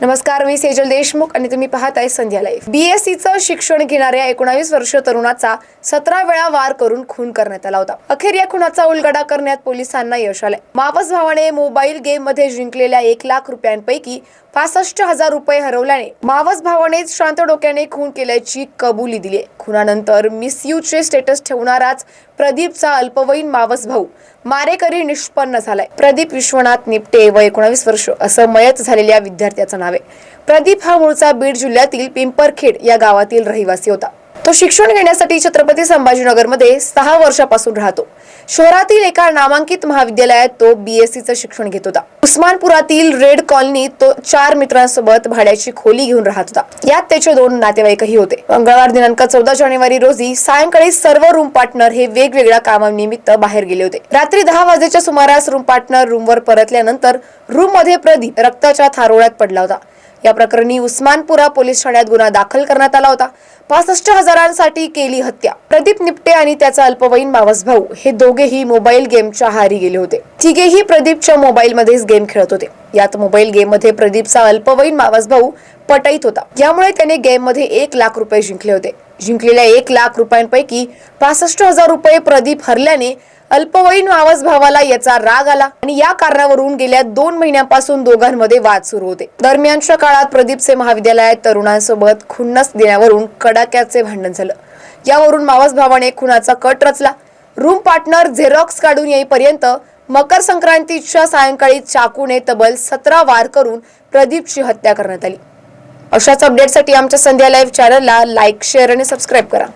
नमस्कार मी सेजल देशमुख आणि तुम्ही पाहताय संध्या लाईफ बीएससीचं शिक्षण घेणाऱ्या एकोणावीस वर्ष तरुणाचा सतरा वेळा वार करून खून करण्यात आला होता. अखेर या खुनाचा उलगडा करण्यात पोलिसांना यश आलंय. मावस भावाने मोबाईल गेममध्ये जिंकलेल्या एक लाख रुपयांपैकी पासष्ट हजार रुपये हरवल्याने मावस भावानेच शांत डोक्याने खून केल्याची कबुली दिली खुनानंतर मिस चे स्टेटस ठेवणाराच प्रदीपचा अल्पवयीन मावस भाऊ मारेकरी निष्पन्न झालाय. प्रदीप विश्वनाथ निपटे व एकोणावीस वर्ष असं मयत झालेल्या विद्यार्थ्याचं नाव आहे प्रदीप हा मूळचा बीड जिल्ह्यातील पिंपरखेड या गावातील रहिवासी होता. तो शिक्षण घेण्यासाठी छत्रपती संभाजीनगरमध्ये सहा वर्षापासून राहतो. शहरातील एका नामांकित महाविद्यालयात तो बीएससीचं शिक्षण घेत होता. उस्मानपुरातील रेड कॉलनीत तो चार मित्रांसोबत भाड्याची खोली घेऊन राहत होता. यात त्याचे दोन नातेवाईकही होते. मंगळवार दिनांक चौदा जानेवारी रोजी सायंकाळी सर्व रूम पार्टनर हे वेगवेगळ्या कामानिमित्त बाहेर गेले होते. रात्री दहा वाजेच्या सुमारास रूम पार्टनर रूमवर परतल्यानंतर रूममध्ये प्रदीप रक्ताच्या थारोळ्यात पडला होता. या प्रकरणी उस्मानपुरा पोलीस ठाण्यात गुन्हा दाखल करण्यात आला होता. पासष्ट हजारांसाठी केली हत्या. प्रदीप निपटे आणि त्याचा अल्पवयीन मावस भाऊ हे दोघेही मोबाईल गेमच्या हारी गेले होते. तिघेही प्रदीपच्या मोबाईल मध्येच गेम खेळत होते. यात मोबाईल गेममध्ये प्रदीपचा अल्पवयीन मावस भाऊ पटईत होता. यामुळे त्याने गेममध्ये एक लाख रुपये जिंकले होते. जिंकलेल्या एक लाख रुपयांपैकी पासष्ट हजार रुपये प्रदीप हरल्याने अल्पवयीन मावस भावाला याचा राग आला आणि या कारणावरून गेल्या दोन महिन्यांपासून दोघांमध्ये वाद सुरू होते. दरम्यानच्या काळात प्रदीपचे महाविद्यालयात तरुणांसोबत खुन्नस देण्यावरून कडाक्याचे भांडण झालं. यावरून मावस भावाने खुनाचा कट रचला. रूम पार्टनर झेरॉक्स काढून येईपर्यंत मकर संक्रांतीच्या सायंकाळी चाकूने तब्बल सतरा वार करून प्रदीपची हत्या करण्यात आली. अशाच अपडेटसाठी आमच्या संध्या लाईव्ह चॅनलला लाईक शेअर आणि सबस्क्राईब करा.